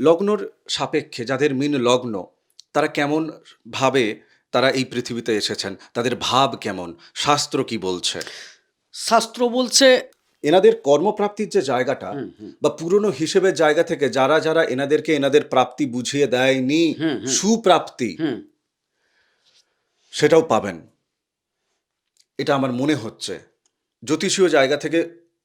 লগ্নর সাপেক্ষে যাদের মিন লগ্ন তারা কেমন ভাবে তারা এই পৃথিবীতে এসেছেন? তাদের ভাব কেমন? শাস্ত্র কি বলছে? শাস্ত্র বলছে এনাদের কর্মপ্রাপ্তির যে জায়গাটা বা পুরনো হিসেবের জায়গা থেকে যারা যারা এনাদেরকে এনাদের প্রাপ্তি বুঝিয়ে দেয়নি সুপ্রাপ্তি সেটাও পাবেন। এটা আমার মনে হচ্ছে। জ্যোতিষীয় জায়গা থেকে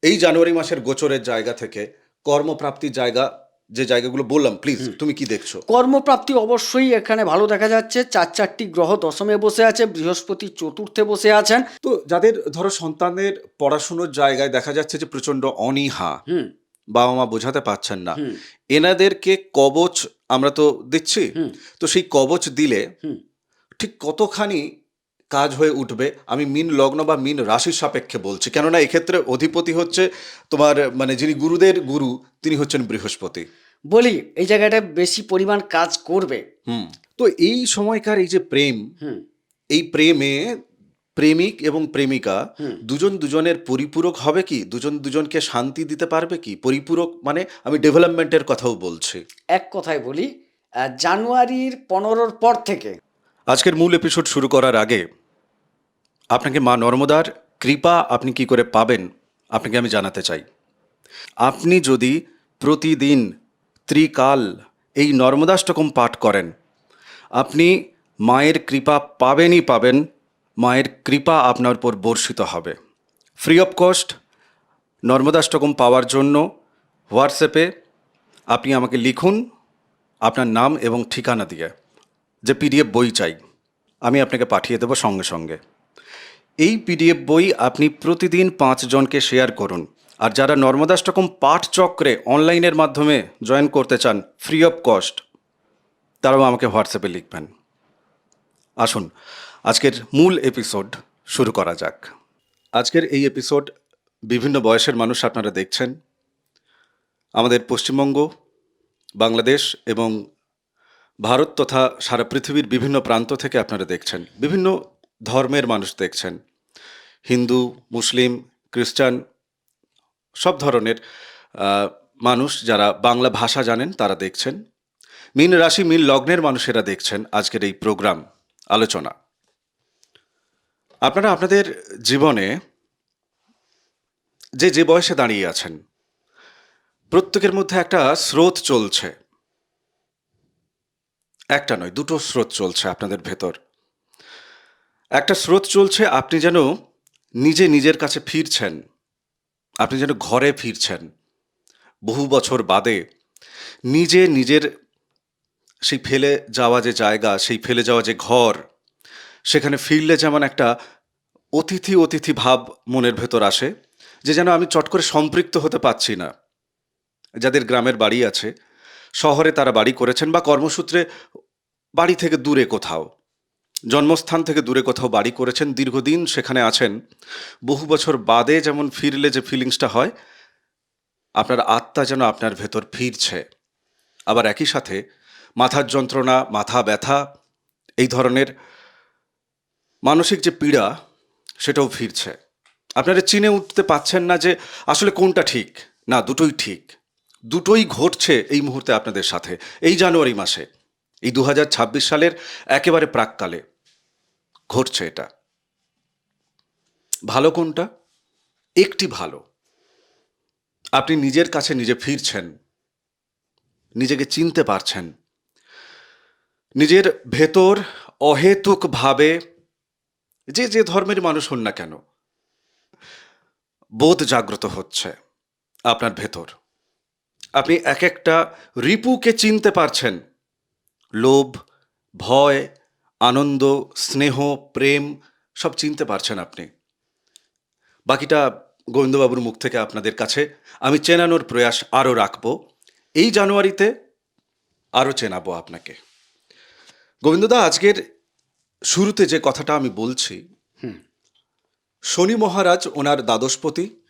এই জানুয়ারি মাসের গোচরের জায়গা থেকে কর্মপ্রাপ্তির জায়গা যে জায়গাগুলো বললাম প্লিজ তুমি কি দেখছ? কর্মপ্রাপ্তি অবশ্যই এখানে ভালো দেখা যাচ্ছে। চার চারটি গ্রহ দশমে বসে আছে বৃহস্পতি চতুর্থে বসে আছেন। তো যাদের ধরো সন্তানের পড়াশুনোর জায়গায় দেখা যাচ্ছে যে প্রচণ্ড অনীহা হুম। বাবা মা বোঝাতে পারছেন না। এনাদেরকে কবচ আমরা তো দিচ্ছি। তো সেই কবচ দিলে ঠিক কতখানি কাজ হয়ে উঠবে আমি মিন লগ্ন বা মিন রাশির সাপেক্ষে বলছি। কেননা এক্ষেত্রে অধিপতি হচ্ছে তোমার মানে যিনি গুরুদের গুরু তিনি হচ্ছেন বৃহস্পতি। বলি এই জায়গাটা বেশি পরিমাণ কাজ করবে। হুম। তো এই সময়কার এই যে প্রেম হুম। এই প্রেমে প্রেমিক এবং প্রেমিকা দুজন দুজনের পরিপূরক হবে কি? দুজন দুজনকে শান্তি দিতে পারবে কি? পরিপূরক মানে আমি ডেভেলপমেন্টের কথাও বলছি। এক কথায় বলি জানুয়ারির পনেরোর পর থেকে আজকের মূল এপিসোড শুরু করার আগে আপনাকে মা নর্মদার কৃপা আপনি কি করে পাবেন, আপনাকে আমি জানাতে চাই। আপনি যদি প্রতিদিন ত্রিকাল এই নর্মদাষ্টকম পাঠ করেন, আপনি মায়ের কৃপা পাবেনই পাবেন, মায়ের কৃপা আপনার উপর বর্ষিত হবে। ফ্রি অফ কস্ট নর্মদাষ্টকম পাওয়ার জন্য হোয়াটসঅ্যাপে আপনি আমাকে লিখুন আপনার নাম এবং ঠিকানা দিয়ে, যে পিডিএফ বই চাই, আমি আপনাকে পাঠিয়ে দেবো সঙ্গে সঙ্গে। এই পিডিএফ বই আপনি প্রতিদিন পাঁচজনকে শেয়ার করুন। আর যারা নর্মদাষ্টকম পাঠ চক্রে অনলাইনের মাধ্যমে জয়েন করতে চান ফ্রি অফ কস্ট তারাও আমাকে হোয়াটসঅ্যাপে লিখবেন। আসুন, আজকের মূল এপিসোড শুরু করা যাক। আজকের এই এপিসোড বিভিন্ন বয়সের মানুষ আপনারা দেখছেন। আমাদের পশ্চিমবঙ্গ, বাংলাদেশ এবং ভারত তথা সারা পৃথিবীর বিভিন্ন প্রান্ত থেকে আপনারা দেখছেন। বিভিন্ন ধর্মের মানুষ দেখছেন। হিন্দু, মুসলিম, খ্রিস্টান, সব ধরনের মানুষ যারা বাংলা ভাষা জানেন তারা দেখছেন। মিন রাশি, মিন লগ্নের মানুষেরা দেখছেন আজকের এই প্রোগ্রাম আলোচনা। আপনারা আপনাদের জীবনে যে যে বয়সে দাঁড়িয়ে আছেন, প্রত্যেকের মধ্যে একটা স্রোত চলছে। একটা নয়, দুটো স্রোত চলছে আপনাদের ভেতর। একটা স্রোত চলছে, আপনি যেন নিজে নিজের কাছে ফিরছেন। আপনি যেন ঘরে ফিরছেন। বহু বছর বাদে নিজে নিজের সেই ফেলে যাওয়া যে জায়গা, সেই ফেলে যাওয়া যে ঘর, সেখানে ফিরলে যেমন একটা অতিথি অতিথি ভাব মনের ভেতর আসে, যে যেন আমি চট করে সম্পৃক্ত হতে পারছি না। যাদের গ্রামের বাড়ি আছে, শহরে তারা বাড়ি করেছেন বা কর্মসূত্রে বাড়ি থেকে দূরে কোথাও। জন্মস্থান থেকে দূরে কোথাও বাড়ি করেছেন দীর্ঘদিন, সেখানে আছেন। বহু বছর বাদে যেমন ফিরলে যে ফিলিংসটা হয়, আপনার আত্মা যেন আপনার ভেতর ফিরছে। আবার একই সাথে মাথার যন্ত্রণা, মাথা ব্যথা, এই ধরনের মানসিক যে পীড়া, সেটাও ফিরছে। আপনারা চিনে উঠতে পাচ্ছেন না যে আসলে কোনটা ঠিক, না দুটোই ঠিক। দুটোই ঘটছে এই মুহূর্তে আপনাদের সাথে, এই জানুয়ারি মাসে। এই দু হাজার ছাব্বিশ সালের একেবারে প্রাককালে। ঘটছে এটা। ভালো কোনটা? একটি ভালো। আপনি নিজের কাছে নিজে ফিরছেন, নিজেকে চিনতে পারছেন। নিজের ভেতর অহেতুকভাবে যে যে ধর্মের মানুষ হন না কেন, বোধ জাগ্রত হচ্ছে আপনার ভেতর। আপনি এক একটা রিপুকে চিনতে পারছেন। লোভ, ভয় আনন্দ স্নেহ প্রেম সব চিনতে পারছেন আপনি। বাকিটা গোবিন্দবাবুর মুখ থেকে আপনাদের কাছে। আমি চেনানোর প্রয়াস আরও রাখব। এই জানুয়ারিতে আরও চেনাবো আপনাকে। গোবিন্দদা আজকের শুরুতে যে কথাটা আমি বলছি শনি মহারাজ ওনার দ্বাদশপতি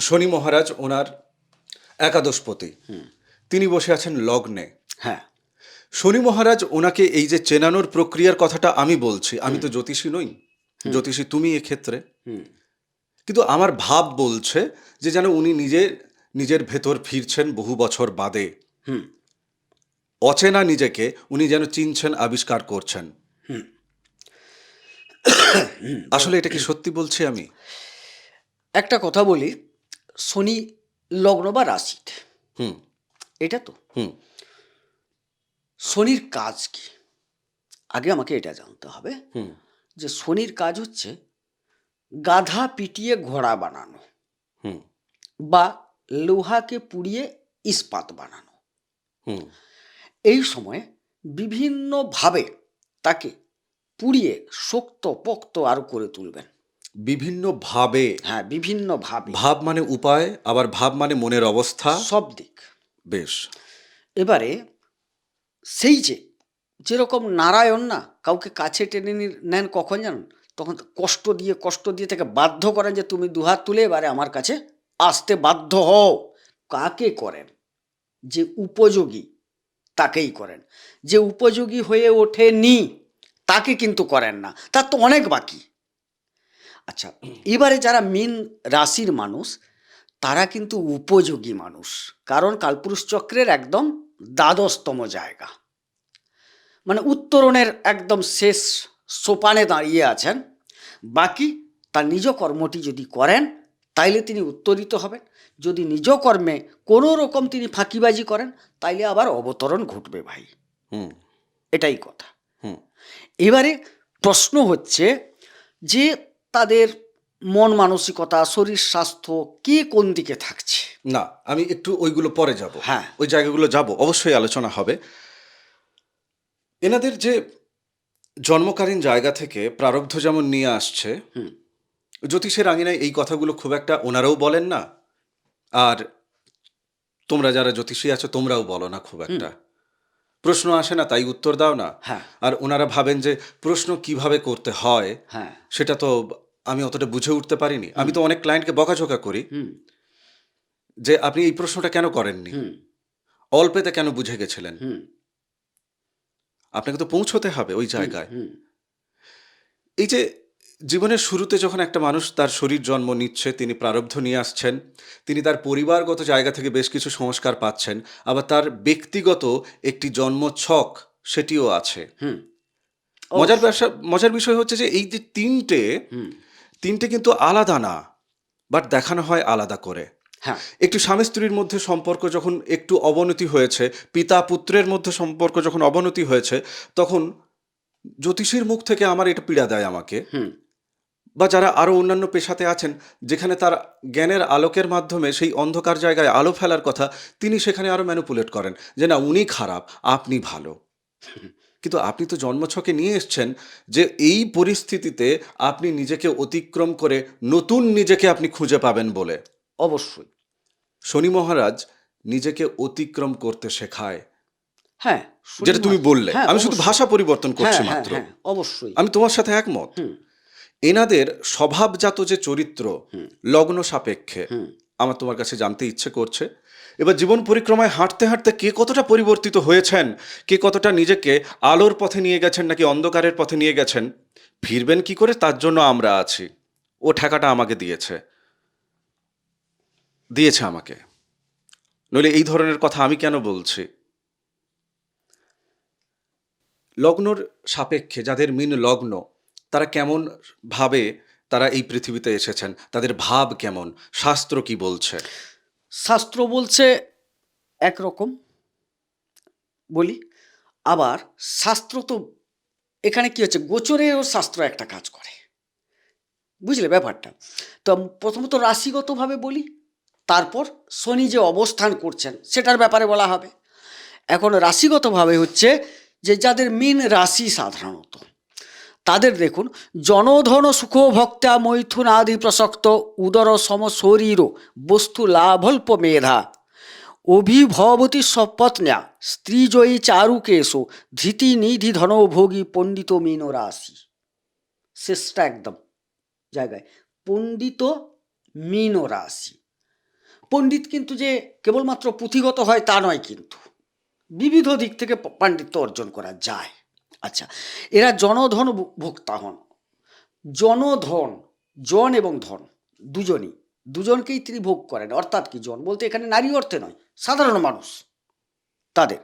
শনি মহারাজ ওনার একাদশপতি। তিনি বসে আছেন লগ্নে। হ্যাঁ। শনি মহারাজ ওনাকে এই যে চেনানোর প্রক্রিয়ার কথাটা আমি বলছি আমি তো জ্যোতিষী নই। জ্যোতিষী তুমি এক্ষেত্রে। হুম। কিন্তু আমার ভাব বলছে যে যেন উনি নিজে নিজের ভেতর ফিরছেন বহু বছর বাদে। হুম। অচেনা নিজেকে উনি যেন চিনছেন আবিষ্কার করছেন। আসলে এটা কি সত্যি বলছি আমি? একটা কথা বলি শনি লগ্ন বা রাশিতে হুম। এটা তো। হুম। শনির কাজ কি? আগে আমাকে এটা জানতে হবে হুম। যে শনির কাজ হচ্ছে গাধা পিটিয়ে ঘোড়া বানানো হুম। বা লোহাকে পুড়িয়ে ইস্পাত বানানো। হুম। এই সময়ে বিভিন্নভাবে তাকে পুড়িয়ে শক্ত পোক্ত আরও করে তুলবেন। বিভিন্ন ভাবে হ্যাঁ বিভিন্নভাবে। ভাব মানে উপায় আবার ভাব মানে মনের অবস্থা? সব দিক। বেশ। এবারে সেই যে, যেরকম নারায়ণ না কাউকে কাছে টেনে নেন কখন জানেন? তখন কষ্ট দিয়ে কষ্ট দিয়ে তাকে বাধ্য করেন যে তুমি দুহাত তুলে এবারে আমার কাছে আসতে বাধ্য হও। কাকে করেন? যে উপযোগী তাকেই করেন। যে উপযোগী হয়ে ওঠেনি তাকে কিন্তু করেন না। তার তো অনেক বাকি। আচ্ছা এবারে যারা মিন রাশির মানুষ, তারা কিন্তু উপযোগী মানুষ। কারণ কালপুরুষ চক্রের একদম দ্বাদশতম জায়গা। মানে উত্তরণের একদম শেষ সোপানে দাঁড়িয়ে আছেন। বাকি তার নিজ কর্মটি যদি করেন তাইলে তিনি উত্তরিত হবেন। যদি নিজ কর্মে কোনো রকম তিনি ফাঁকিবাজি করেন তাইলে আবার অবতরণ ঘটবে ভাই। হুম। এটাই কথা। হুম। এবারে প্রশ্ন হচ্ছে যে তাদের মন মানসিকতা শরীর স্বাস্থ্য কে কোন দিকে থাকছে? না আমি একটু ওইগুলো পরে যাব। হ্যাঁ। ওই জায়গাগুলো যাব অবশ্যই আলোচনা হবে। এনাদের যে জন্মকালীন জায়গা থেকে প্রারব্ধ যেমন নিয়ে আসছে জ্যোতিষের আঙিনায় এই কথাগুলো খুব একটা ওনারাও বলেন না। আর তোমরা যারা জ্যোতিষী আছো তোমরাও বলো না খুব একটা। প্রশ্ন আসে না তাই উত্তর দাও না। হ্যাঁ। আর ওনারা ভাবেন যে প্রশ্ন কীভাবে করতে হয় হ্যাঁ। সেটা তো আমি অতটা বুঝে উঠতে পারিনি। আমি তো অনেক ক্লায়েন্টকে বকাঝোকা করি। যে আপনি এই প্রশ্নটা কেন করেননি? অল্পেতে কেন বুঝে গেছিলেন? আপনাকে তো পৌঁছতে হবে ওই জায়গায়। এই যে জীবনের শুরুতে যখন একটা মানুষ তার শরীর জন্ম নিচ্ছে তিনি প্রারব্ধ নিয়ে আসছেন তিনি তার পরিবারগত জায়গা থেকে বেশ কিছু সংস্কার পাচ্ছেন আবার তার ব্যক্তিগত একটি জন্ম ছক সেটিও আছে। মজার ব্যবসা মজার বিষয় হচ্ছে যে এই যে তিনটে তিনটে কিন্তু আলাদা না বাট দেখানো হয় আলাদা করে। হ্যাঁ। একটু স্বামী স্ত্রীর মধ্যে সম্পর্ক যখন একটু অবনতি হয়েছে পিতা পুত্রের মধ্যে সম্পর্ক যখন অবনতি হয়েছে তখন জ্যোতিষীর মুখ থেকে আমার এটা পীড়া দেয় আমাকে। বা যারা আরও অন্যান্য পেশাতে আছেন যেখানে তার জ্ঞানের আলোকের মাধ্যমে সেই অন্ধকার জায়গায় আলো ফেলার কথা তিনি সেখানে আরও ম্যানুপুলেট করেন যে না উনি খারাপ আপনি ভালো। কিন্তু আপনি তো জন্মছকে নিয়ে এসছেন যে এই পরিস্থিতিতে আপনি নিজেকে অতিক্রম করে নতুন নিজেকে আপনি খুঁজে পাবেন বলে। অবশ্যই। শনি মহারাজ নিজেকে অতিক্রম করতে শেখায়। হ্যাঁ যেটা তুমি বললে। হ্যাঁ, আমি শুধু ভাষা পরিবর্তন করছি হ্যাঁ, হ্যাঁ, মাত্র। হ্যাঁ, অবশ্যই। আমি তোমার সাথে একমত। এনাদের স্বভাবজাত যে চরিত্র লগ্ন সাপেক্ষে আমার তোমার কাছে জানতে ইচ্ছে করছে। এবার জীবন পরিক্রমায় হাঁটতে হাঁটতে কে কতটা পরিবর্তিত হয়েছেন? কে কতটা নিজেকে আলোর পথে নিয়ে গেছেন নাকি অন্ধকারের পথে নিয়ে গেছেন? ফিরবেন কি করে? তার জন্য আমরা আছি। ও ঠেকাটা আমাকে দিয়েছে। দিয়েছে আমাকে। নইলে এই ধরনের কথা আমি কেন বলছি? লগ্নর সাপেক্ষে, যাদের মিন লগ্ন, তারা কেমন ভাবে তারা এই পৃথিবীতে এসেছেন? তাদের ভাব কেমন? শাস্ত্র কি বলছে? শাস্ত্র বলছে একরকম। বলি, আবার শাস্ত্র তো এখানে কি হচ্ছে? গোচরেও শাস্ত্র একটা কাজ করে। বুঝলে ব্যাপারটা? তো প্রথমত রাশিগতভাবে বলি তারপর শনি যে অবস্থান করছেন, সেটার ব্যাপারে বলা হবে। এখন রাশিগতভাবে হচ্ছে যে যাদের মিন রাশি সাধারণত, তাদের দেখুন, জনধন সুখ ভক্তা মৈথুন আদি প্রসক্ত উদর সম শরীর বস্তু লাভল্প মেধা, অভিভবতী সপত্ন্যা, স্ত্রীজয়ী চারুকেশো, ধৃতি নিধি ধনভোগী পণ্ডিত মীন রাশি। শেষটা একদম জায়গায়, পণ্ডিত মীন রাশি। পণ্ডিত কিন্তু যে কেবলমাত্র পুঁথিগত হয় তা নয় কিন্তু। বিবিধ দিক থেকে পাণ্ডিত্য অর্জন করা যায়। আচ্ছা এরা জনধন ভোক্তা হন। জনধন, জন এবং ধন, দুজনই। দুজনকেই তিনি ভোগ করেন। অর্থাৎ কি জন? বলতে এখানে নারী অর্থে নয়, সাধারণ মানুষ। তাদের।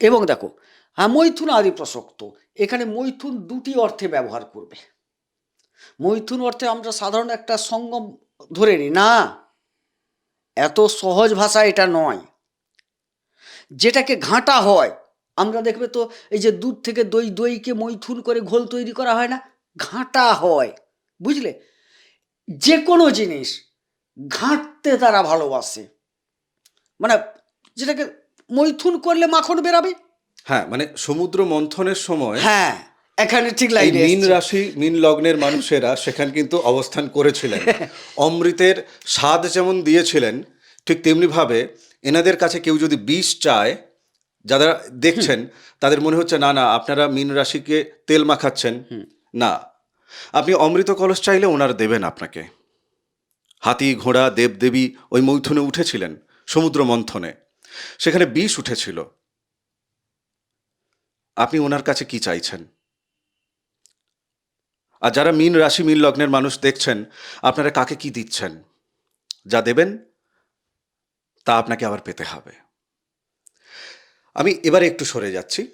এবং দেখো হ্যাঁ মৈথুন আদি প্রসক্ত। এখানে মৈথুন দুটি অর্থে ব্যবহার করবে। মৈথুন অর্থে আমরা সাধারণ একটা সঙ্গম ধরে নিই। না এত সহজ ভাষা এটা নয়। যেটাকে ঘাঁটা হয় আমরা দেখবে তো এই যে দুধ থেকে দই দইকে মৈথুন করে ঘোল তৈরি করা হয় না ঘাঁটা হয় বুঝলে? যে কোনো জিনিস ঘাঁটতে তারা ভালোবাসে। মানে যেটাকে মৈথুন করলে মাখন বেরাবে। হ্যাঁ মানে সমুদ্র মন্থনের সময় হ্যাঁ। এখানে ঠিক লাইনে মীন রাশি মীন লগ্নের মানুষেরা সেখানে কিন্তু অবস্থান করেছিলেন। অমৃতের স্বাদ যেমন দিয়েছিলেন ঠিক তেমনি ভাবে এনাদের কাছে কেউ যদি বিষ চায় যারা দেখছেন তাদের মনে হচ্ছে না না আপনারা মীন রাশিকে তেল মাখাচ্ছেন। না। আপনি অমৃত কলস চাইলে ওনার দেবেন আপনাকে। হাতি ঘোড়া দেবদেবী ওই মৈথুনে উঠেছিলেন সমুদ্র মন্থনে। সেখানে বিষ উঠেছিল। আপনি ওনার কাছে কি চাইছেন? আর যারা মীন রাশি মীন লগ্নের মানুষ দেখছেন আপনারা কাকে কি দিচ্ছেন? যা দেবেন তা আপনাকে আবার পেতে হবে। আমি এবারে একটু সরে যাচ্ছি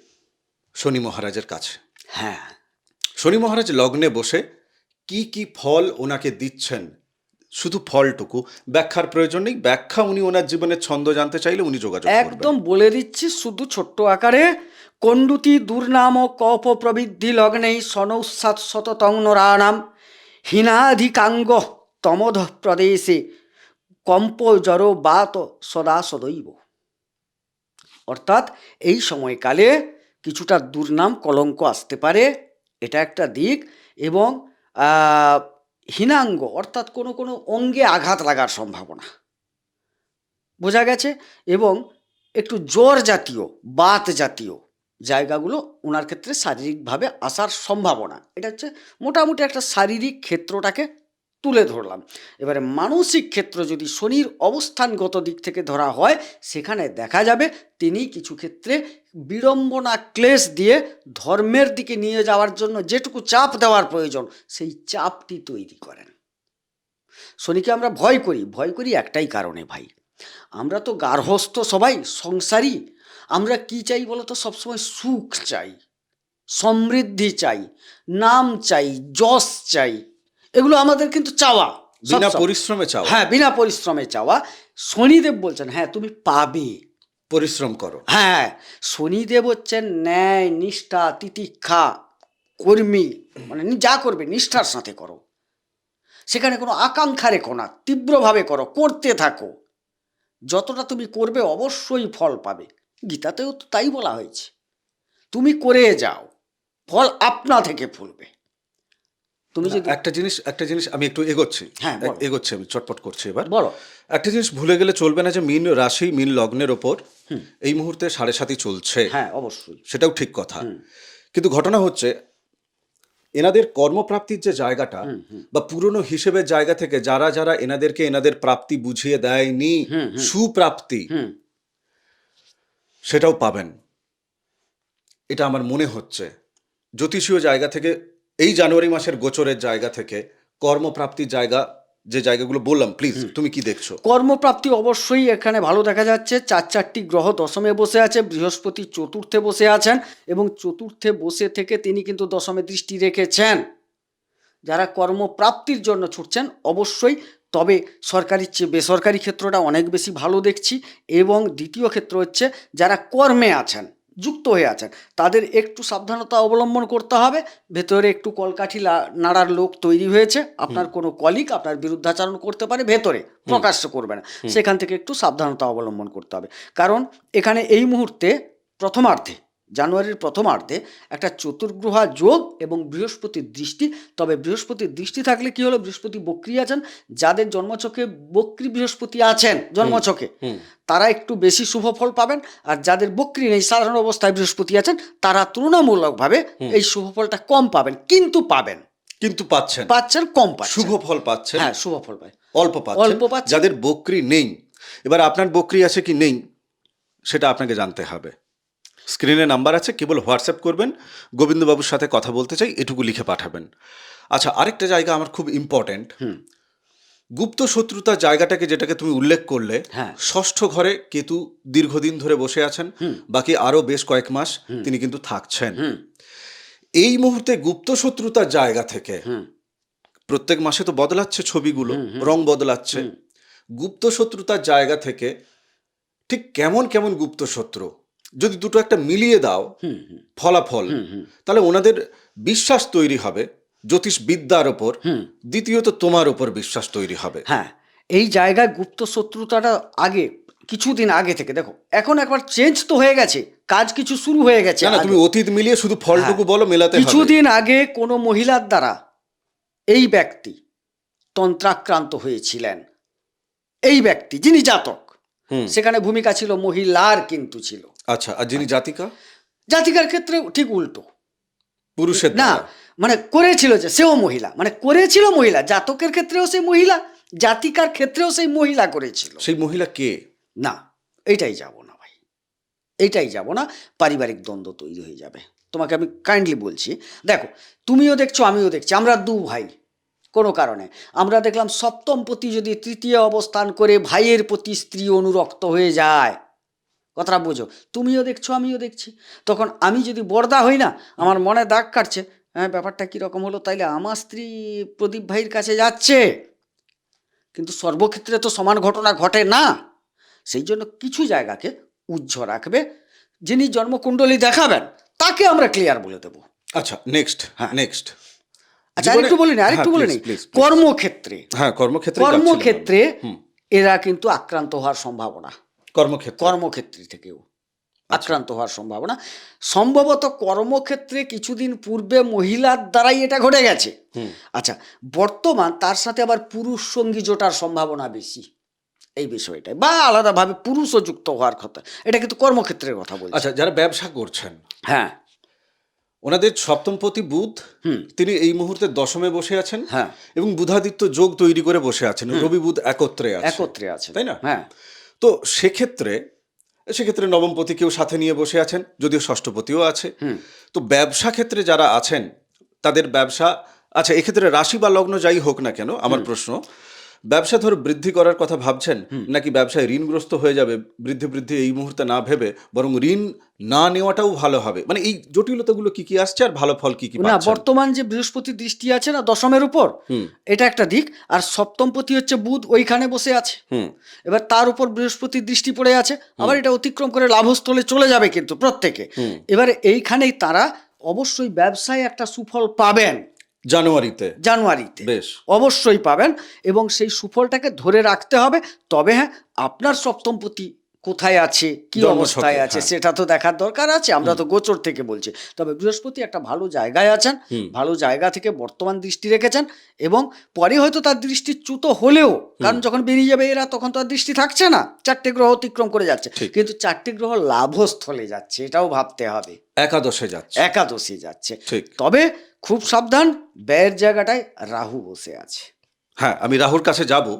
শনি মহারাজের কাছে। হ্যাঁ। শনি মহারাজ লগ্নে বসে কি কি ফল ওনাকে দিচ্ছেন? শুধু ফলটুকু ব্যাখ্যার প্রয়োজন নেই। ব্যাখ্যা উনি ওনার জীবনের ছন্দ জানতে চাইলে উনি যোগাযোগ একদম বলে দিচ্ছি শুধু ছোট্ট আকারে কণ্ডুতি দুর্নাম কপ প্রবৃদ্ধি লগ্নেই সনৌসাত শততং নরাণাম। হীনাধিকাঙ্গ তমধ প্রদেশে কম্প জর বাত সদা সদৈব। অর্থাৎ এই সময়কালে কিছুটা দুর্নাম কলঙ্ক আসতে পারে, এটা একটা দিক, এবং হীনাঙ্গ, অর্থাৎ কোনো কোনো অঙ্গে আঘাত লাগার সম্ভাবনা। বোঝা গেছে? এবং একটু জ্বর জাতীয়, বাত জাতীয় জায়গাগুলো ওনার ক্ষেত্রে শারীরিকভাবে আসার সম্ভাবনা। এটা হচ্ছে মোটামুটি একটা শারীরিক ক্ষেত্রটাকে তুলে ধরলাম। এবারে মানসিক ক্ষেত্র যদি শনির অবস্থানগত দিক থেকে ধরা হয়, সেখানে দেখা যাবে তিনি কিছু ক্ষেত্রে বিড়ম্বনা ক্লেশ দিয়ে ধর্মের দিকে নিয়ে যাওয়ার জন্য যেটুকু চাপ দেওয়ার প্রয়োজন, সেই চাপটি তৈরি করেন। শনিকে আমরা ভয় করি। ভয় করি একটাই কারণে ভাই। আমরা তো গার্হস্থ সবাই, সংসারী। আমরা কি চাই বলো তো সবসময় সুখ চাই সমৃদ্ধি চাই নাম চাই যশ চাই। এগুলো আমাদের কিন্তু চাওয়া বিনা পরিশ্রমে চাওয়া। হ্যাঁ বিনা পরিশ্রমে চাওয়া। শনিদেব বলছেন হ্যাঁ তুমি পাবে। পরিশ্রম করো। হ্যাঁ শনিদেব হচ্ছেন ন্যায় নিষ্ঠা তিতিক্ষা কর্মী। মানে নি- যা করবে নিষ্ঠার সাথে করো। সেখানে কোনো আকাঙ্ক্ষা রেখো না তীব্রভাবে করো করতে থাকো। যতটা তুমি করবে অবশ্যই ফল পাবে। গীতাতেও তো তাই বলা হয়েছে। তুমি করে যাও ফল আপনা থেকে ফুলবে। তুমি যদি একটা জিনিস একটা জিনিস আমি একটু এগোচ্ছি। হ্যাঁ। এগোচ্ছি আমি চটপট করছি এবার। বলো। একটা জিনিস ভুলে গেলে চলবে না যে মিন রাশি মিন লগ্নের ওপর এই মুহূর্তে সাড়ে সাতই চলছে। হ্যাঁ অবশ্যই। সেটাও ঠিক কথা। কিন্তু ঘটনা হচ্ছে এনাদের কর্মপ্রাপ্তির যে জায়গাটা বা পুরনো হিসেবের জায়গা থেকে যারা যারা এনাদেরকে এনাদের প্রাপ্তি বুঝিয়ে দেয়নি সুপ্রাপ্তি সেটাও পাবেন। এটা আমার মনে হচ্ছে। জ্যোতিষীয় জায়গা থেকে এই জানুয়ারি মাসের গোচরের জায়গা থেকে কর্মপ্রাপ্তির জায়গা যে জায়গাগুলো বললাম প্লিজ তুমি কি দেখছ? কর্মপ্রাপ্তি অবশ্যই এখানে ভালো দেখা যাচ্ছে। চার চারটি গ্রহ দশমে বসে আছে বৃহস্পতি চতুর্থে বসে আছেন এবং চতুর্থে বসে থেকে তিনি কিন্তু দশমে দৃষ্টি রেখেছেন। যারা কর্মপ্রাপ্তির জন্য ছুটছেন অবশ্যই তবে সরকারি চেয়ে বেসরকারি ক্ষেত্রটা অনেক বেশি ভালো দেখছি এবং দ্বিতীয় ক্ষেত্র হচ্ছে যারা কর্মে আছেন যুক্ত হয়ে আছেন তাদের একটু সাবধানতা অবলম্বন করতে হবে। ভেতরে একটু কলকাঠি লা- নাড়ার লোক তৈরি হয়েছে আপনার কোনো কলিক আপনার বিরুদ্ধাচরণ করতে পারে ভেতরে প্রকাশ্য করবে না। সেখান থেকে একটু সাবধানতা অবলম্বন করতে হবে। কারণ এখানে এই মুহূর্তে প্রথমার্ধে জানুয়ারির প্রথমার্ধে একটা চতুর্গ্রহা যোগ এবং বৃহস্পতির দৃষ্টি। তবে বৃহস্পতির দৃষ্টি থাকলে কি হলো? বৃহস্পতি বক্রি আছেন যাদের জন্মছকে বক্রি বৃহস্পতি আছেন জন্মছকে তারা একটু বেশি শুভ ফল পাবেন আর যাদের বক্রি নেই সাধারণ অবস্থায় বৃহস্পতি আছেন তারা তুলনামূলকভাবে এই শুভ ফলটা কম পাবেন কিন্তু পাবেন। কিন্তু পাচ্ছেন। পাচ্ছেন কম পাচ্ছেন। শুভ ফল পাচ্ছেন। হ্যাঁ শুভ ফল পায়। অল্প পাচ্ছেন। অল্প পাচ্ছেন। যাদের বকরি নেই এবার আপনার বকরি আছে কি নেই সেটা আপনাকে জানতে হবে। স্ক্রিনে নাম্বার আছে কেবল হোয়াটসঅ্যাপ করবেন। গোবিন্দবাবুর সাথে কথা বলতে চাই এটুকু লিখে পাঠাবেন। আচ্ছা আরেকটা জায়গা আমার খুব ইম্পর্ট্যান্ট গুপ্ত শত্রুতা জায়গাটাকে যেটাকে তুমি উল্লেখ করলে হ্যাঁ। ষষ্ঠ ঘরে কেতু দীর্ঘদিন ধরে বসে আছেন বাকি আরও বেশ কয়েক মাস তিনি কিন্তু থাকছেন। এই মুহূর্তে গুপ্ত শত্রুতার জায়গা থেকে প্রত্যেক মাসে তো বদলাচ্ছে ছবিগুলো রং বদলাচ্ছে। গুপ্ত শত্রুতার জায়গা থেকে ঠিক কেমন কেমন গুপ্ত শত্রু? যদি দুটো একটা মিলিয়ে দাও হুম হুম। ফলাফল তাহলে ওনাদের বিশ্বাস তৈরি হবে জ্যোতিষ বিদ্যার ওপর দ্বিতীয়ত তোমার ওপর বিশ্বাস তৈরি হবে। হ্যাঁ এই জায়গায় গুপ্ত শত্রুতাটা আগে কিছুদিন আগে থেকে দেখো এখন একবার চেঞ্জ তো হয়ে গেছে কাজ কিছু শুরু হয়ে গেছে না তুমি অতীত মিলিয়ে শুধু ফলটুকু বলো মেলাতে কিছুদিন আগে কোনো মহিলার দ্বারা এই ব্যক্তি তন্ত্রাক্রান্ত হয়েছিলেন এই ব্যক্তি যিনি জাতক। সেখানে ভূমিকা ছিল মহিলার কিন্তু ছিল। আচ্ছা আর যিনি জাতিকা? জাতিকার ক্ষেত্রে ঠিক উল্টো। পুরুষের না মানে করেছিল যে সেও মহিলা। মানে করেছিল মহিলা জাতকের ক্ষেত্রেও সেই মহিলা জাতিকার ক্ষেত্রেও সেই মহিলা করেছিল। সেই মহিলা কে? না এইটাই যাব না ভাই। এইটাই যাব না পারিবারিক দ্বন্দ্ব তৈরি হয়ে যাবে। তোমাকে আমি কাইন্ডলি বলছি। দেখো তুমিও দেখছ আমিও দেখছি। আমরা দু ভাই। কোনো কারণে। আমরা দেখলাম সপ্তম পতি যদি তৃতীয় অবস্থান করে ভাইয়ের প্রতি স্ত্রী অনুরক্ত হয়ে যায়। কথাটা বোঝো। তুমিও দেখছ, আমিও দেখছি। তখন আমি যদি বর্দা হই না, আমার মনে দাগ কাটছে। হ্যাঁ ব্যাপারটা কীরকম হলো তাইলে? আমার স্ত্রী প্রদীপ ভাইয়ের কাছে যাচ্ছে। কিন্তু সর্বক্ষেত্রে তো সমান ঘটনা ঘটে না। সেই জন্য কিছু জায়গাকে উজ্জ্ব রাখবে। যিনি জন্মকুণ্ডলী দেখাবেন, তাকে আমরা ক্লিয়ার বলে দেবো। আচ্ছা নেক্সট হ্যাঁ। নেক্সট আচ্ছা আরেকটু বলি না আরেকটু বলে নিই কর্মক্ষেত্রে হ্যাঁ কর্মক্ষেত্রে কর্মক্ষেত্রে এরা কিন্তু আক্রান্ত হওয়ার সম্ভাবনা। কর্মক্ষেত্র। কর্মক্ষেত্রে থেকেও আক্রান্ত হওয়ার সম্ভাবনা। সম্ভবত কর্মক্ষেত্রে কিছুদিন পূর্বে মহিলার দ্বারাই এটা ঘটে গেছে। আচ্ছা বর্তমান তার সাথে আবার পুরুষ সঙ্গী জোটার সম্ভাবনা বেশি। এই বিষয়টায় বা আলাদাভাবে পুরুষও যুক্ত হওয়ার কথা। এটা কিন্তু কর্মক্ষেত্রের কথা বলছি। আচ্ছা যারা ব্যবসা করছেন হ্যাঁ। ওনাদের সপ্তমপতি বুধ তিনি এই মুহূর্তে দশমে বসে আছেন হ্যাঁ। এবং বুধাদিত্য যোগ তৈরি করে বসে আছেন রবি বুধ একত্রে আছে একত্রে আছে তাই না? হ্যাঁ। তো সেক্ষেত্রে সেক্ষেত্রে নবমপতি কেউ সাথে নিয়ে বসে আছেন যদিও ষষ্ঠপতিও আছে। তো ব্যবসা ক্ষেত্রে যারা আছেন তাদের ব্যবসা আচ্ছা এক্ষেত্রে রাশি বা লগ্ন যাই হোক না কেন আমার প্রশ্ন ব্যবসা ধর বৃদ্ধি করার কথা ভাবছেন নাকি ব্যবসায় ঋণগ্রস্ত হয়ে যাবে বৃদ্ধি বৃদ্ধি এই মুহূর্তে না ভেবে বরং ঋণ না নেওয়াটাও ভালো হবে? মানে এই জটিলতাগুলো কি কি আসছে আর ভালো ফল কি কি না বর্তমান যে বৃহস্পতির দৃষ্টি আছে না দশমের উপর। এটা একটা দিক। আর সপ্তমপতি হচ্ছে বুধ ওইখানে বসে আছে। হুম। এবার তার উপর বৃহস্পতির দৃষ্টি পড়ে আছে আবার এটা অতিক্রম করে লাভস্থলে চলে যাবে কিন্তু প্রত্যেকে। এবারে এইখানেই তারা অবশ্যই ব্যবসায় একটা সুফল পাবেন। জানুয়ারিতে। জানুয়ারিতে। বেশ। অবশ্যই পাবেন এবং সেই সুফলটাকে ধরে রাখতে হবে। তবে হ্যাঁ আপনার সপ্তমপতি কোথায় আছে? কি অবস্থায় আছে? হ্যাঁ। সেটা তো দেখার দরকার আছে। আমরা তো গোচর থেকে বলছি। তবে বৃহস্পতি একটা ভালো জায়গায় আছেন ভালো জায়গা থেকে বর্তমান দৃষ্টি রেখেছেন এবং পরে হয়তো তার দৃষ্টি চ্যুত হলেও কারণ যখন বেরিয়ে যাবে এরা তখন তো আর দৃষ্টি থাকছে না। চারটে গ্রহ অতিক্রম করে যাচ্ছে। কিন্তু চারটে গ্রহ লাভস্থলে যাচ্ছে এটাও ভাবতে হবে। একাদশে যাচ্ছে। একাদশী যাচ্ছে। তবে খুব সাবধান, ব্যয়ের জায়গাটায় রাহু বসে আছে। হ্যাঁ আমি রাহুর কাছে যাব।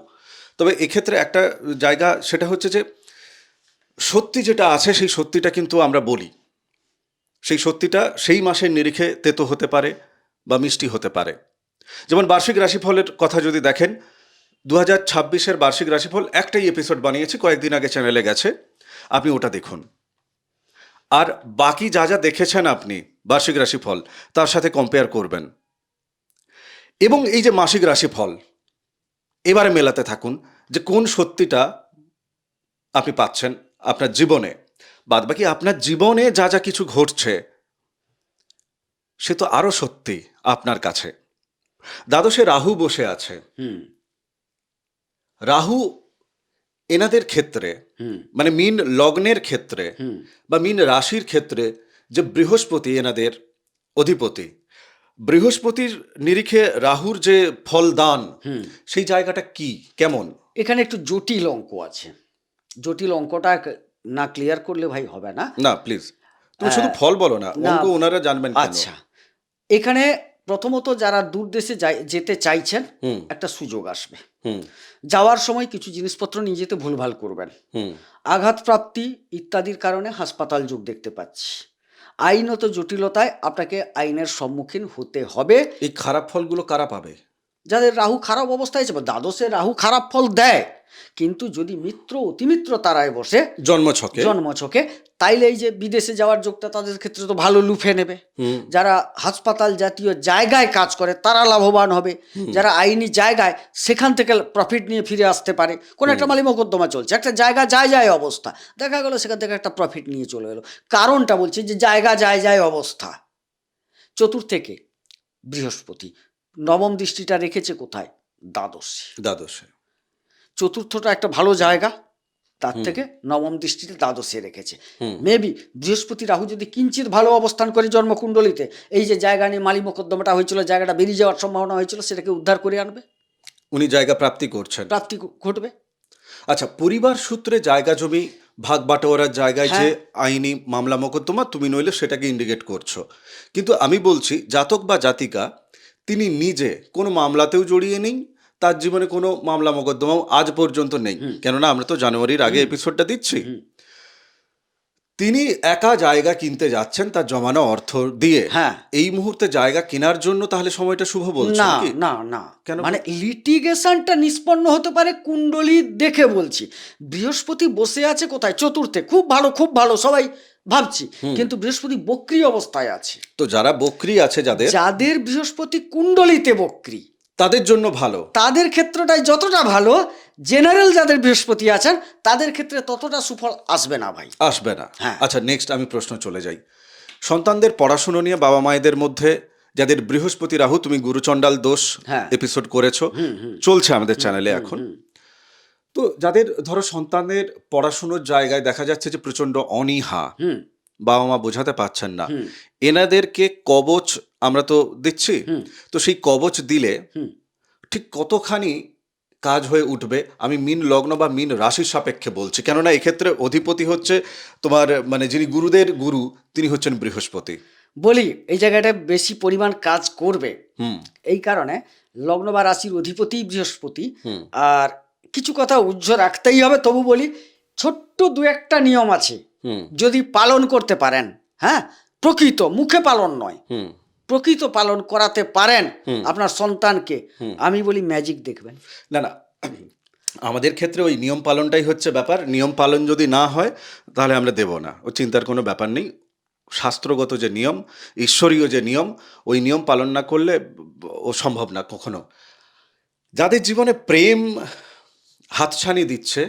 তবে এক্ষেত্রে একটা জায়গা, সেটা হচ্ছে যে, সত্যি যেটা আছে, সেই সত্যিটা কিন্তু আমরা বলি। সেই সত্যিটা সেই মাসের নিরিখে তেতো হতে পারে বা মিষ্টি হতে পারে। যেমন বার্ষিক রাশিফলের কথা যদি দেখেন দু হাজার ছাব্বিশের বার্ষিক রাশিফল একটাই এপিসোড বানিয়েছি, কয়েকদিন আগে চ্যানেলে গেছে। আপনি ওটা দেখুন। আর বাকি যা যা দেখেছেন আপনি বার্ষিক রাশিফল তার সাথে কম্পেয়ার করবেন। এবং এই যে মাসিক রাশিফল এবারে মেলাতে থাকুন যে কোন সত্যিটা আপনি পাচ্ছেন আপনার জীবনে। বাদ বাকি আপনার জীবনে যা যা কিছু ঘটছে সে তো আরও সত্যি আপনার কাছে। দ্বাদশে রাহু বসে আছে। হুম। রাহু এনাদের ক্ষেত্রে মানে মিন লগ্নের ক্ষেত্রে বা মিন রাশির ক্ষেত্রে যে বৃহস্পতি এনাদের অধিপতি বৃহস্পতির নিরিখে রাহুর যে ফলদান সেই জায়গাটা কি? কেমন? এখানে একটু জটিল অঙ্ক আছে। জটিল অঙ্কটা না ক্লিয়ার করলে ভাই হবে না। না প্লিজ তুমি শুধু ফল বলো না অঙ্ক ওনারা জানবেন আচ্ছা। এখানে প্রথমত যারা দূর দেশে যেতে চাইছেন একটা সুযোগ আসবে। যাওয়ার সময় কিছু জিনিসপত্র নিয়ে যেতে ভুলভাল করবেন। হুম। আঘাত প্রাপ্তি ইত্যাদির কারণে হাসপাতাল যোগ দেখতে পাচ্ছি। আইনত জটিলতায় আপনাকে আইনের সম্মুখীন হতে হবে। এই খারাপ ফলগুলো কারা পাবে? যাদের রাহু খারাপ অবস্থায় আছে বা দ্বাদশে রাহু খারাপ ফল দেয় কিন্তু যদি মিত্র অতিমিত্র তারায় বসে জন্মছকে জন্মছকে তাইলে এই যে বিদেশে যাওয়ার যোগটা তাদের ক্ষেত্রে তো ভালো লুফে নেবে। যারা হাসপাতাল জাতীয় জায়গায় কাজ করে তারা লাভবান হবে। যারা আইনি জায়গায় সেখান থেকে প্রফিট নিয়ে ফিরে আসতে পারে। কোনো একটা মালি মোকদ্দমা চলছে। একটা জায়গা যায় যায় অবস্থা। দেখা গেল সেখান থেকে একটা প্রফিট নিয়ে চলে এলো। কারণটা বলছি যে জায়গা যায় যায় অবস্থা। চতুর্থেকে বৃহস্পতি। নবম দৃষ্টিটা রেখেছে কোথায়? দ্বাদশে। দ্বাদশে। চতুর্থটা একটা ভালো জায়গা তার থেকে নবম দৃষ্টিতে দ্বাদশে রেখেছে। মেবি বৃহস্পতি রাহু যদি কিঞ্চিত ভালো অবস্থান করে জন্মকুণ্ডলিতে এই যে জায়গা নিয়ে মালি মোকদ্দমাটা হয়েছিল জায়গাটা বেরিয়ে যাওয়ার সম্ভাবনা হয়েছিল সেটাকে উদ্ধার করে আনবে? উনি জায়গা প্রাপ্তি করছেন। প্রাপ্তি ঘটবে? আচ্ছা পরিবার সূত্রে জায়গা জমি ভাগ বাটোয়ারার জায়গায় যে হ্যাঁ। আইনি মামলা মোকদ্দমা তুমি নইলে সেটাকে ইন্ডিকেট করছ। কিন্তু আমি বলছি জাতক বা জাতিকা তিনি নিজে কোনো মামলাতেও জড়িয়ে নেই তার জীবনে কোনো মামলা মোকদ্দমাও আজ পর্যন্ত নেই। কেননা আমরা তো জানুয়ারির আগে এপিসোডটা দিচ্ছি। তিনি একা জায়গা কিনতে যাচ্ছেন তার জমানো অর্থ দিয়ে। হ্যাঁ। এই মুহূর্তে জায়গা কেনার জন্য তাহলে সময়টা শুভ বলছেন না না না। কেন? মানে লিটিগেশনটা নিষ্পন্ন হতে পারে কুণ্ডলী দেখে বলছি। বৃহস্পতি বসে আছে কোথায়? চতুর্থে। খুব ভালো খুব ভালো সবাই ভাবছি। কিন্তু বৃহস্পতি বক্রি অবস্থায় আছে। তো যারা বকরি আছে যাদের যাদের বৃহস্পতি কুণ্ডলিতে বক্রি। তাদের জন্য ভালো। তাদের ক্ষেত্রটাই যতটা ভালো জেনারেল যাদের বৃহস্পতি আছেন তাদের ক্ষেত্রে ততটা সুফল আসবে না ভাই। আসবে না। হ্যাঁ। আচ্ছা নেক্সট আমি প্রশ্ন চলে যাই। সন্তানদের পড়াশুনো নিয়ে বাবা মায়েদের মধ্যে যাদের বৃহস্পতি রাহু তুমি গুরুচণ্ডাল দোষ হ্যাঁ। এপিসোড করেছ চলছে আমাদের চ্যানেলে এখন। তো যাদের ধরো সন্তানের পড়াশুনোর জায়গায় দেখা যাচ্ছে যে প্রচণ্ড অনীহা বাবা মা বোঝাতে পারছেন না এনাদেরকে কবচ আমরা তো দিচ্ছি। তো সেই কবচ দিলে ঠিক কতখানি কাজ হয়ে উঠবে আমি মিন লগ্ন বা মিন রাশির সাপেক্ষে বলছি। কেননা এক্ষেত্রে অধিপতি হচ্ছে তোমার মানে যিনি গুরুদের গুরু তিনি হচ্ছেন বৃহস্পতি। বলি এই জায়গাটায় বেশি পরিমাণ কাজ করবে। হুম। এই কারণে লগ্ন বা রাশির অধিপতি বৃহস্পতি আর কিছু কথা উজ্জ্ব রাখতেই হবে। তবু বলি ছোট্ট দু একটা নিয়ম আছে। যদি পালন করতে পারেন হ্যাঁ? প্রকৃত মুখে পালন নয়। হুম। প্রকৃত পালন করাতে পারেন আপনার সন্তানকে। আমি বলি ম্যাজিক দেখবেন। না না। আমাদের ক্ষেত্রে ওই নিয়ম পালনটাই হচ্ছে ব্যাপার। নিয়ম পালন যদি না হয় তাহলে আমরা দেব না। ও চিন্তার কোনো ব্যাপার নেই। শাস্ত্রগত যে নিয়ম ঈশ্বরীয় যে নিয়ম ওই নিয়ম পালন না করলে ও সম্ভব না কখনো। যাদের জীবনে প্রেম হাতছানি দিচ্ছে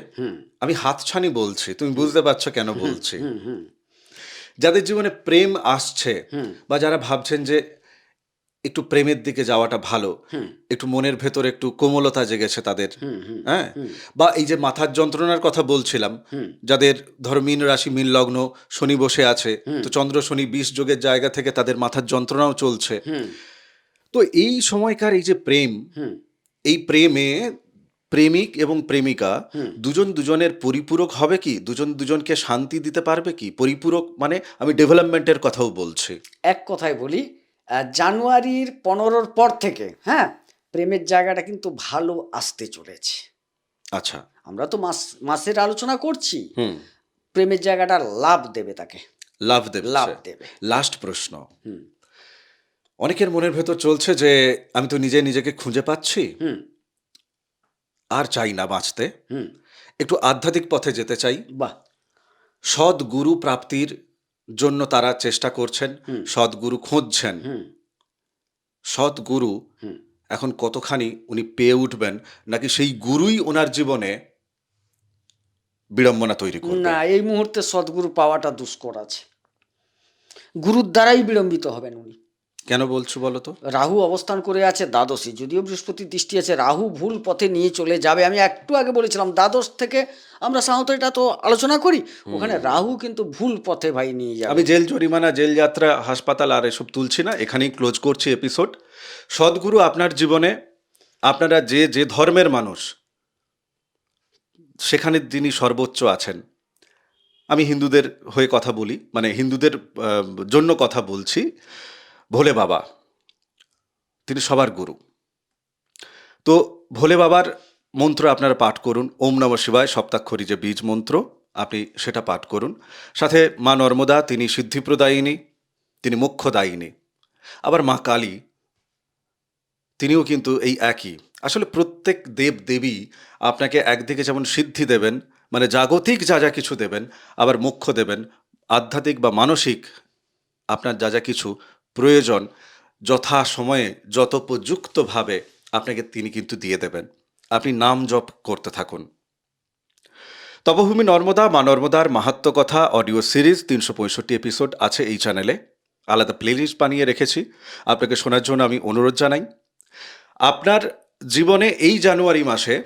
আমি হাতছানি বলছি। তুমি বুঝতে পারছ কেন বলছি? যাদের জীবনে প্রেম আসছে বা যারা ভাবছেন যে একটু প্রেমের দিকে যাওয়াটা ভালো একটু মনের ভেতর একটু কোমলতা জেগেছে তাদের হ্যাঁ? বা এই যে মাথার যন্ত্রণার কথা বলছিলাম যাদের ধরো মিন রাশি মিন লগ্ন শনি বসে আছে তো চন্দ্র শনি বিষ যোগের জায়গা থেকে তাদের মাথার যন্ত্রণাও চলছে। তো এই সময়কার এই যে প্রেম এই প্রেমে প্রেমিক এবং প্রেমিকা। দুজন দুজনের পরিপূরক হবে কি? দুজন দুজনকে শান্তি দিতে পারবে কি? পরিপূরক মানে আমি ডেভেলপমেন্টের কথাও বলছি। এক কথায় বলি জানুয়ারির পনেরোর পর থেকে হ্যাঁ প্রেমের জায়গাটা কিন্তু ভালো আসতে চলেছে। আচ্ছা। আমরা তো মাস মাসের আলোচনা করছি। হুম। প্রেমের জায়গাটা লাভ দেবে তাকে। লাভ দেবে। লাভ দেবে। লাস্ট প্রশ্ন। অনেকের মনের ভেতর চলছে যে আমি তো নিজে নিজেকে খুঁজে পাচ্ছি। হুম। আর চাই না বাঁচতে। হুম। একটু আধ্যাত্মিক পথে যেতে চাই। বাহ। সদ্গুরু প্রাপ্তির জন্য তারা চেষ্টা করছেন সদ্গুরু খুঁজছেন। হুম। সৎ গুরু হুম। এখন কতখানি উনি পেয়ে উঠবেন নাকি সেই গুরুই ওনার জীবনে বিড়ম্বনা তৈরি করবে না এই মুহূর্তে সদ্গুরু পাওয়াটা দুষ্কর আছে। গুরুর দ্বারাই বিড়ম্বিত হবেন উনি। কেন বলছো বলো তো? রাহু অবস্থান করে আছে দ্বাদশী। যদিও বৃহস্পতির দৃষ্টি আছে রাহু ভুল পথে নিয়ে চলে যাবে। আমি একটু আগে বলেছিলাম দ্বাদশ থেকে আমরা সাধারণত এটা তো আলোচনা করি। ওখানে রাহু কিন্তু ভুল পথে ভাই নিয়ে যাবে। আমি জেল জরিমানা জেল যাত্রা হাসপাতাল আর এসব তুলছি না এখানেই ক্লোজ করছি এপিসোড সদ্গুরু আপনার জীবনে আপনারা যে যে ধর্মের মানুষ সেখানে তিনি সর্বোচ্চ আছেন। আমি হিন্দুদের হয়ে কথা বলি মানে হিন্দুদের জন্য কথা বলছি। ভোলে বাবা, তিনি সবার গুরু। তো ভোলে বাবার মন্ত্র আপনারা পাঠ করুন। ওম নম শিবায়, সপ্তাক্ষরী যে বীজ মন্ত্র, আপনি সেটা পাঠ করুন। সাথে মা নর্মদা, তিনি সিদ্ধিপ্রদায়িনী, তিনি মোক্ষদায়িনী। আবার মা কালী, তিনিও কিন্তু এই একই। আসলে প্রত্যেক দেব দেবী আপনাকে একদিকে যেমন সিদ্ধি দেবেন মানে জাগতিক যা যা কিছু দেবেন, আবার মুখ্য দেবেন, আধ্যাত্মিক বা মানসিক আপনার যা যা কিছু প্রয়োজন যথা সময়ে, যথোপযুক্তভাবে আপনাকে তিনি কিন্তু দিয়ে দেবেন। আপনি নাম জপ করতে থাকুন। তপভূমি নর্মদা, মা নর্মদার মাহাত্ম কথা, অডিও সিরিজ, তিনশো পঁয়ষট্টি এপিসোড আছে এই চ্যানেলে। আলাদা প্লেলিস্ট বানিয়ে রেখেছি। আপনাকে শোনার জন্য আমি অনুরোধ জানাই। আপনার জীবনে এই জানুয়ারি মাসে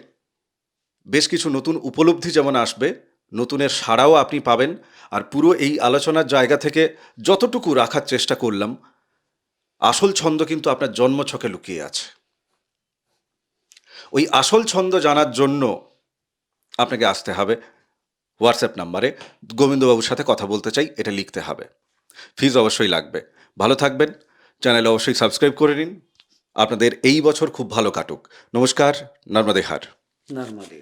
বেশ কিছু নতুন উপলব্ধি যেমন আসবে, নতুনের সাড়াও আপনি পাবেন। আর পুরো এই আলোচনার জায়গা থেকে যতটুকু রাখার চেষ্টা করলাম আসল ছন্দ কিন্তু আপনার জন্মছকে লুকিয়ে আছে। ওই আসল ছন্দ জানার জন্য আপনাকে আসতে হবে। হোয়াটসঅ্যাপ নাম্বারে গোবিন্দবাবুর সাথে কথা বলতে চাই, এটা লিখতে হবে। ফিজ অবশ্যই লাগবে। ভালো থাকবেন। চ্যানেল অবশ্যই সাবস্ক্রাইব করে নিন। আপনাদের এই বছর খুব ভালো কাটুক। নমস্কার নর্মদেহার নর্মদে